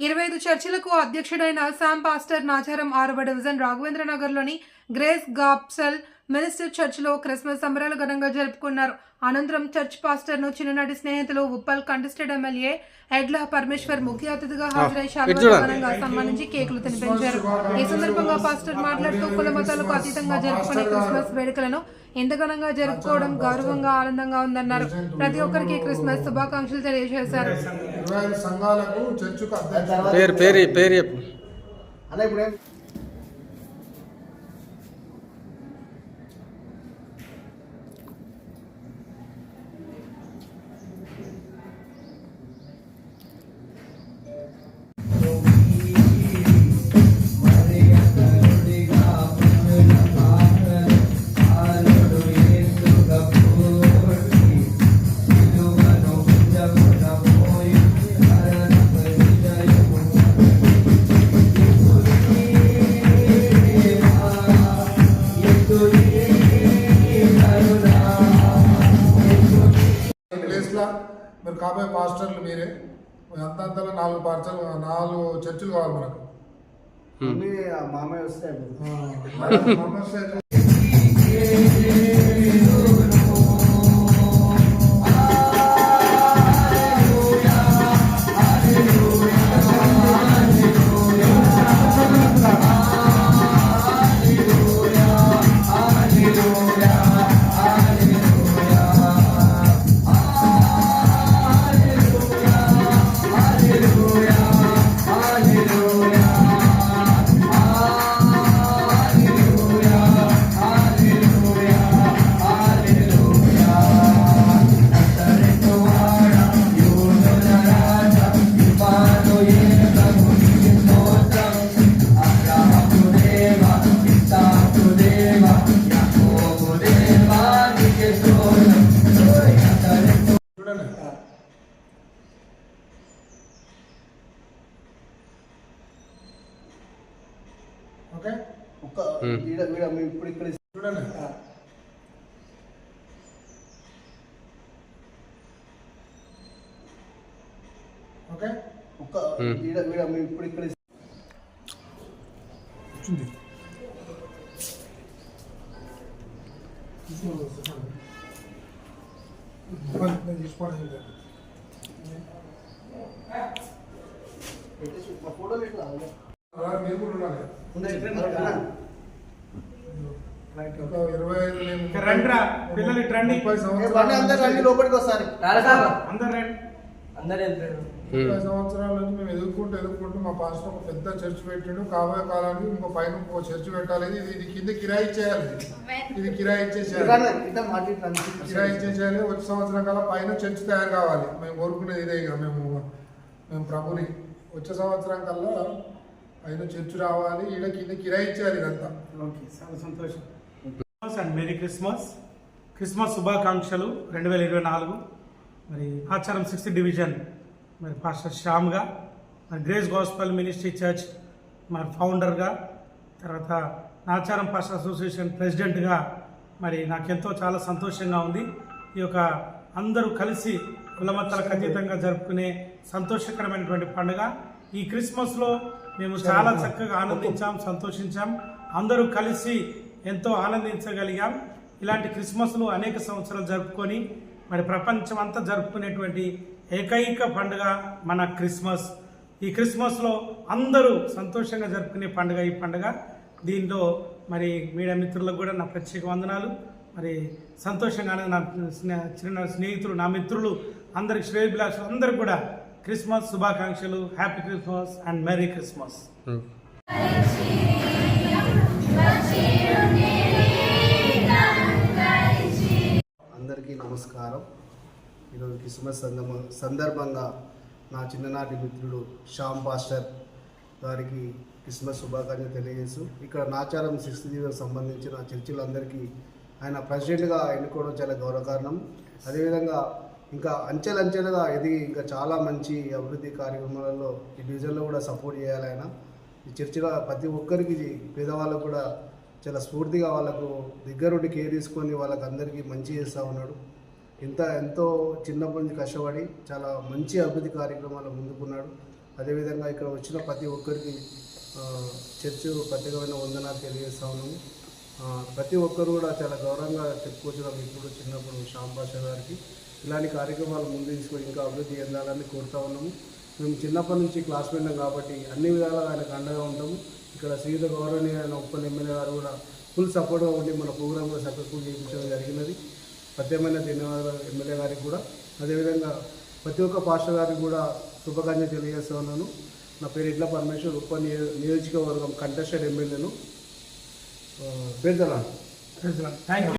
ఇరవై ఐదు చర్చిలకు అధ్యక్షుడైన శామ్ పాస్టర్ నాచారం ఆరవ డివిజన్ రాఘవేంద్రనగర్లోని గ్రేస్ గాప్సల్ మినిస్టర్ చర్చిలో క్రిస్మస్ సంబరాలు ఘనంగా జరుపుకున్నారు. అనంతరం చర్చ్ పాస్టర్ను చిన్ననాటి స్నేహితులు ఉప్పల్ కంటెస్టెడ్ ఎమ్మెల్యే ఎడ్ల పరమేశ్వర్ ముఖ్య అతిథిగా హాజరై ఘనంగా సన్మానించి కేకులు తినిపించారు. ఈ సందర్భంగా పాస్టర్ మాట్లాడుతూ కుల మతాలకు అతీతంగా జరుపుకునే క్రిస్మస్ వేడుకలను ఎంత ఘనంగా జరుపుకోవడం గౌరవంగా ఆనందంగా ఉందన్నారు. ప్రతి ఒక్కరికి క్రిస్మస్ శుభాకాంక్షలు తెలియజేశారు. సంఘాలకు పాస్టర్లు మీరే అంతంతలో నాలుగు పార్చలు నాలుగు చర్చిలు కావాలి మనకు అన్ని మామయ్య వస్తే అయిపోతుంది. ఆ, ఓకే ఒక్క వీడ వీడ మేము ఇప్పుడు ఇక్కడ చూడండి. ఓకే? ఒక్క వీడ వీడ మేము ఇప్పుడు ఇక్కడ వచ్చింది ఫోటోలు ఇట్లా మీరు కూడా ఉండాలి. ఒక ఇరవై ఐదు నేను రండిరా, పిల్లలు అందరు రండి లోపలికి అందరు. ముప్పై సంవత్సరాల నుంచి మేము ఎదుర్కొంటూ ఎదుర్కొంటూ మా పాస్టర్ ఒక పెద్ద చర్చ్ పెట్టిండు. కాబోయే కాలానికి ఇంకో పైన ఇంకో చర్చ్ పెట్టాలి. ఇది ఇది కింద కిరాయి ఇచ్చేయాలి. ఇది కిరాయి మాట్లాడుతున్నాను కిరాయి ఇచ్చేసేయాలి. వచ్చే సంవత్సరం కల్లా పైన చర్చ్ తయారు కావాలి. మేము కోరుకునేది ఇదే ఇక. మేము మేము ప్రభుని. వచ్చే సంవత్సరం కల్లా పైన చర్చ్ రావాలి ఈడ కింద కిరాయి ఇదంతా. ఓకే చాలా సంతోషం. Christmas and merry Christmas Christmas శుభాకాంక్షలు రెండు వేల ఇరవై నాలుగు. మరి ఆచారం సిక్స్త్ డివిజన్ మరి పాస్టర్ శ్యామ్గా మరి గ్రేస్ గాస్పల్ మినిస్ట్రీ చర్చ్ మరి ఫౌండర్గా తర్వాత ఆచారం పాస్టర్ అసోసియేషన్ ప్రెసిడెంట్గా మరి నాకెంతో చాలా సంతోషంగా ఉంది. ఈ యొక్క అందరూ కలిసి కులమతాలకు అతీతంగా జరుపుకునే సంతోషకరమైనటువంటి పండుగ. ఈ క్రిస్మస్లో మేము చాలా చక్కగా ఆనందించాం సంతోషించాం. అందరూ కలిసి ఎంతో ఆనందించగలిగాం. ఇలాంటి క్రిస్మస్లు అనేక సంవత్సరాలు జరుపుకొని మరి ప్రపంచం అంతా జరుపుకునేటువంటి ఏకైక పండుగ మన క్రిస్మస్. ఈ క్రిస్మస్లో అందరూ సంతోషంగా జరుపుకునే పండుగ ఈ పండుగ. దీంట్లో మరి మీడియా మిత్రులకు కూడా నా ప్రత్యేక వందనాలు. మరి సంతోషంగానే నా చిన్న స్నేహితులు నా మిత్రులు అందరికి శ్రేయభిలాషులు అందరికి కూడా క్రిస్మస్ శుభాకాంక్షలు happy Christmas and merry Christmas. అందరికీ నమస్కారం. ఈరోజు క్రిస్మస్ సందర్భ సందర్భంగా నా చిన్ననాటి మిత్రుడు శ్యామ్ పాస్టర్ గారికి క్రిస్మస్ శుభాకాంక్షలు తెలియజేస్తూ ఇక్కడ నాచారం సిక్స్త్ జీవన్ సంబంధించిన చర్చిలందరికీ ఆయన ప్రెసిడెంట్గా ఎన్నుకోవడం చాలా గౌరవకారణం. అదేవిధంగా ఇంకా అంచెలంచెలుగా ఎదిగి ఇంకా చాలా మంచి అభివృద్ధి కార్యక్రమాలలో ఈ డివిజన్లో కూడా సపోర్ట్ చేయాలి ఆయన. ఈ చర్చిలో ప్రతి ఒక్కరికి పేదవాళ్ళకు కూడా చాలా స్ఫూర్తిగా వాళ్ళకు దగ్గరుండి కేర్ తీసుకొని వాళ్ళకి అందరికీ మంచి చేస్తూ ఉన్నాడు. ఇంత ఎంతో చిన్నప్పటి నుంచి కష్టపడి చాలా మంచి అభివృద్ధి కార్యక్రమాలు ముందుకున్నాడు. అదేవిధంగా ఇక్కడ వచ్చిన ప్రతి ఒక్కరికి చర్చ్ ప్రత్యేకమైన వందనాలు తెలియజేస్తూ ఉన్నాము. ప్రతి ఒక్కరు కూడా చాలా గౌరవంగా చెప్పుకొచ్చిన ఇప్పుడు చిన్నప్పుడు శ్యామ్ గారికి ఇలాంటి కార్యక్రమాలు ముందు తీసుకొని ఇంకా అభివృద్ధి చెందాలని కోరుతా ఉన్నాము. మేము చిన్నప్పటి నుంచి క్లాస్మేట్ కాబట్టి అన్ని విధాలుగా ఆయనకు అండగా ఉంటాము. ఇక్కడ శ్రీయుత గౌరవనీయ ఆయన ఉప్పల్ ఎమ్మెల్యే గారు కూడా ఫుల్ సపోర్ట్గా ఉండి మన ప్రోగ్రామ్ కూడా సక్సెస్ఫుల్ చేయించడం జరిగినది. ప్రత్యేకమైన ధన్యవాదాలు ఎమ్మెల్యే గారికి కూడా. అదేవిధంగా ప్రతి ఒక్క పాస్టర్ గారికి కూడా శుభాకాంక్షలు తెలియజేస్తూ ఉన్నాను. నా పేరు ఇట్ల పరమేశ్వర్ ఉప్పల్ నియోజకవర్గం కంటెస్టెడ్ ఎమ్మెల్యేను. పేదలా థ్యాంక్ యూ